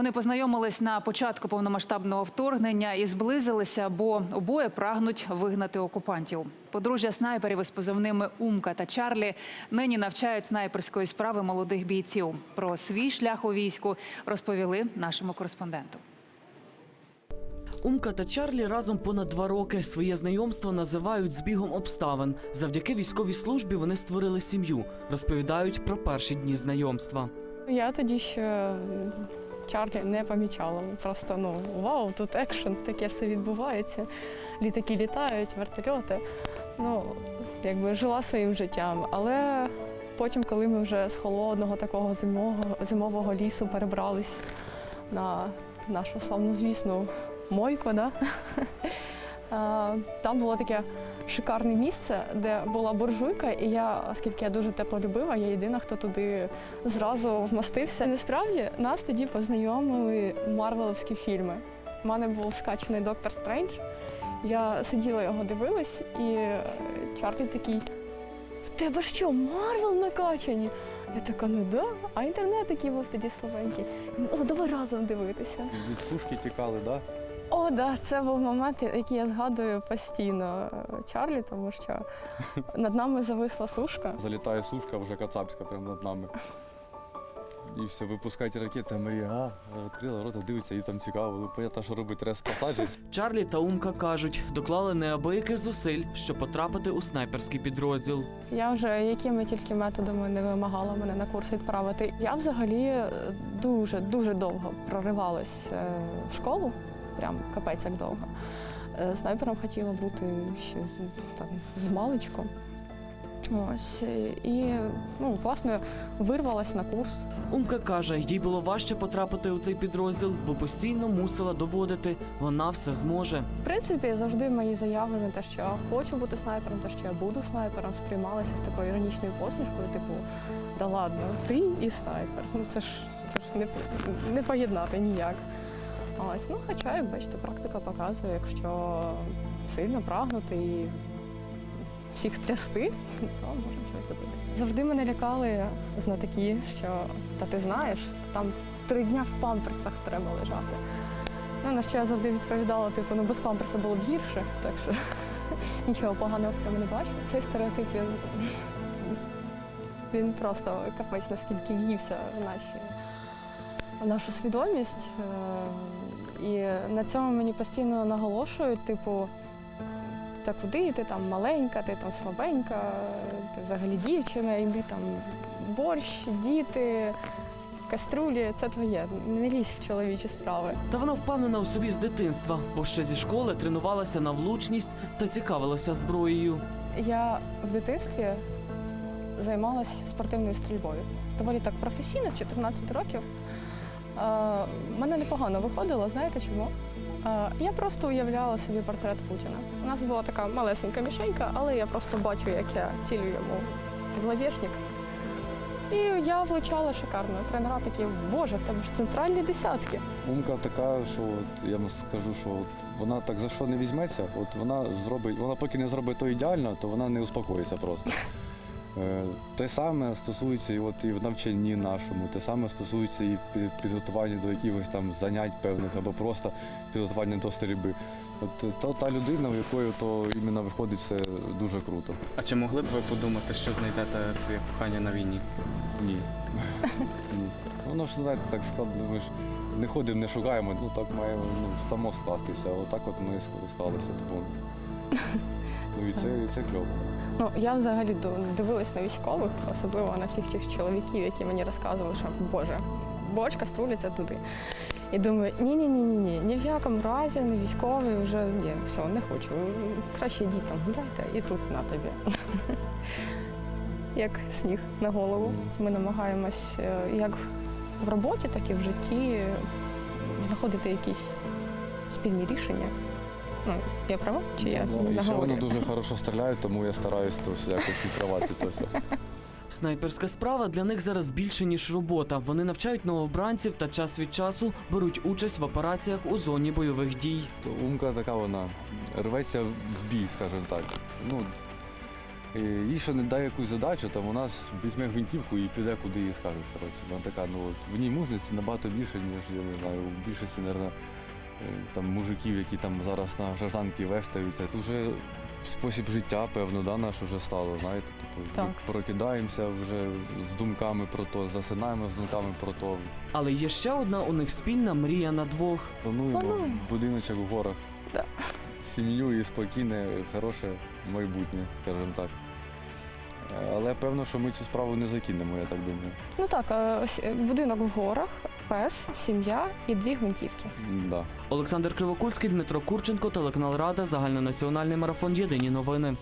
Вони познайомились на початку повномасштабного вторгнення і зблизилися, бо обоє прагнуть вигнати окупантів. Подружжя снайперів із позивними Умка та Чарлі нині навчають снайперської справи молодих бійців. Про свій шлях у війську розповіли нашому кореспонденту. Умка та Чарлі разом понад два роки. Своє знайомство називають збігом обставин. Завдяки військовій службі вони створили сім'ю. Розповідають про перші дні знайомства. Я тоді ще Чарлі не помічала. Просто ну вау, тут екшен, таке все відбувається. Літаки літають, вертольоти. Ну, якби жила своїм життям. Але потім, коли ми вже з холодного такого зимового, зимового лісу перебрались на нашу славнозвісну мойку, да? там було таке шикарне місце, де була буржуйка, і я, оскільки я дуже теплолюбива, я єдина, хто туди зразу вмостився. І насправді нас тоді познайомили марвеловські фільми. У мене був скачаний доктор Стрендж. Я сиділа його дивилась, і Чарлі такий: в тебе що, Марвел накачані? Я така, ну да, а інтернет такий був тоді слабенький. Він, О, давай разом дивитися. Від сушки тікали, да? О, да, це був момент, який я згадую постійно Чарлі, тому що над нами зависла сушка. Залітає сушка вже кацапська прямо над нами. І все, випускають ракети, а Марія а, відкрила рота, дивиться, їй там цікаво. Ну, Понятно, що робить треба спасати. Чарлі та Умка кажуть, доклали неабияких зусиль, щоб потрапити у снайперський підрозділ. Я вже якими тільки методами не вимагала мене на курс відправити. Я взагалі дуже дуже довго проривалась е, в школу, прям капець як довго. Е, Снайпером хотіла бути ще там з маличку. Ось е, і ну, власне вирвалась на курс. Умка каже, їй було важче потрапити у цей підрозділ, бо постійно мусила доводити, вона все зможе. В принципі, завжди мої заяви на те, що я хочу бути снайпером, те, що я буду снайпером, сприймалися з такою іронічною посмішкою, типу, да ладно, ти і снайпер. Ну це ж це ж не, не поєднати ніяк. Ось, ну хоча, як бачите, практика показує, якщо сильно прагнути і всіх трясти, то можна щось добитися. Завжди мене лякали знатоки, що та ти знаєш, там три дня в памперсах треба лежати. Ну, на що я завжди відповідала, типу, ну без памперса було б гірше, так що нічого поганого в цьому не бачу. Цей стереотип він, він просто капець наскільки в'ївся в наші в нашу свідомість. І на цьому мені постійно наголошують, типу, та куди ти там маленька, ти там слабенька, ти взагалі дівчина, іди там борщ, діти, каструлі, це твоє. Не лізь в чоловічі справи. Та вона впевнена у собі з дитинства, бо ще зі школи тренувалася на влучність та цікавилася зброєю. Я в дитинстві займалася спортивною стрільбою. Доволі так професійно, з 14 років. Мене непогано виходило, знаєте чому? Я просто уявляла собі портрет Путіна. У нас була така малесенька мішенька, але я просто бачу, як я цілю йому в. І я влучала шикарно. Тренера такі, боже, в тебе ж центральні десятки. Умка така, що от, я вам скажу, що от, вона так за що не візьметься, от вона зробить, вона поки не зробить то ідеально, то вона не успокоїться просто. Е, Те саме стосується і, от, і в навчанні нашому, те саме стосується і підготування до якихось там занять певних або просто підготування до стрільби. От е, та, та людина, в якої то іменно виходить все дуже круто. А чи могли б ви подумати, що знайдете своє кохання на війні? Ні. Ні. Воно ж знаєте, так складно. Ми ж не ходимо, не шукаємо, ну так має ну, само скластися. Отак от ми склалися. Типу. Ну і це, і це кльово. Ну, я взагалі дивилась на військових, особливо на всіх тих чоловіків, які мені розказували, що Боже, бочка струляться туди. І думаю, ні, ні, ні, ні, ні, ні в якому разі, не військовий, вже ні, все, не хочу. Краще йдіть там гуляйте і тут на тобі. Як сніг на голову. Ми намагаємось е, як в роботі, так і в житті знаходити якісь спільні рішення. Ну, я права? Чи я Ну, і ще вони дуже хорошо стріляють, тому я стараюсь то все якось відкривати то все. Снайперська справа для них зараз більше ніж робота. Вони навчають новобранців та час від часу беруть участь в операціях у зоні бойових дій. То умка така вона рветься в бій, скажімо так. Ну, І їй що не дай якусь задачу, там вона ж візьме гвинтівку і піде куди їй скажуть. Коротше. Вона така, ну от в ній мужності набагато більше, ніж я не знаю, у більшості, мабуть, там мужиків, які там зараз на гражданки вештаються. Тут вже спосіб життя, певно, да, наш вже стало, знаєте. Тобто Так. ми прокидаємося вже з думками про то, засинаємо з думками про то. Але є ще одна у них спільна мрія на двох. Плануємо Плануємо. будиночок в горах. Да. Сім'ю і спокійне, хороше майбутнє, скажімо так. Е, Але певно, що ми цю справу не закинемо, я так думаю. Ну так, е, с- будинок в горах, пес, сім'я і дві гвинтівки. Да. Олександр Кривокульський, Дмитро Курченко, телеканал Рада, загальнонаціональний марафон Єдині новини.